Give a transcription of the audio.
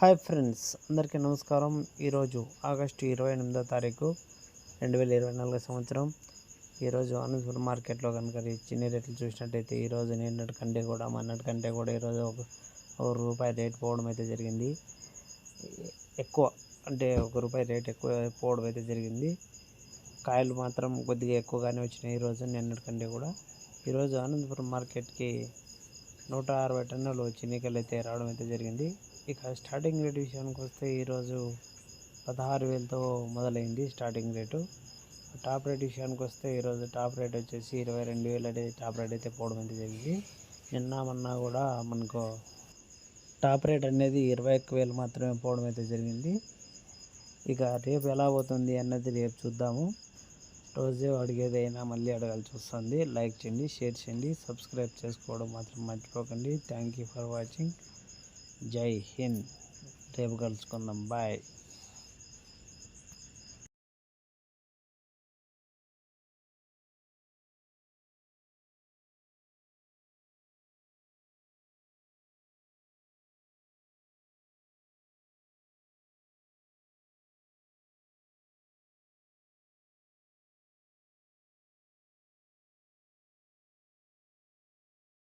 Hi friends అందరికీ నమస్కారం. ఈరోజు ఆగస్టు ఇరవై ఎనిమిదో తారీఖు రెండు వేల ఇరవై నాలుగో సంవత్సరం. ఈరోజు అనంతపురం మార్కెట్లో కనుక ఈ చిన్న రేట్లు చూసినట్టయితే ఈరోజు నిన్నటి కంటే కూడా మొన్నటి కంటే కూడా ఈరోజు ఒక ఒక రూపాయి రేట్ పోవడం అయితే జరిగింది. ఎక్కువ అంటే ఒక రూపాయి రేట్ ఎక్కువ పోవడం అయితే జరిగింది. కాయలు మాత్రం కొద్దిగా ఎక్కువగానే వచ్చినాయి ఈరోజు నిన్నటి కంటే కూడా. ఈరోజు అనంతపురం మార్కెట్కి నూట అరవై టన్నులు చిన్నికలు అయితే రావడం అయితే జరిగింది. ఇక స్టార్టింగ్ రేట్ విషయానికి వస్తే ఈరోజు పదహారు వేలతో మొదలైంది స్టార్టింగ్ రేటు టాప్ రేట్ విషయానికి వస్తే ఈరోజు టాప్ రేట్ వచ్చేసి ఇరవై రెండు వేలు అనేది టాప్ రేట్ అయితే పోవడం అయితే జరిగింది. నిన్న మొన్న కూడా మనకు టాప్ రేట్ అనేది ఇరవై ఒక్క వేలు మాత్రమే పోవడం అయితే జరిగింది. ఇక రేపు ఎలా పోతుంది అన్నది రేపు చూద్దాము. రోజే అడిగేదైనా మళ్ళీ అడగాల్సి వస్తుంది. లైక్ చేయండి షేర్ చేయండి సబ్స్క్రైబ్ చేసుకోవడం మాత్రం మర్చిపోకండి. Thank you for watching. Jai Hind. రేపు కలుసుకుందాం. బాయ్.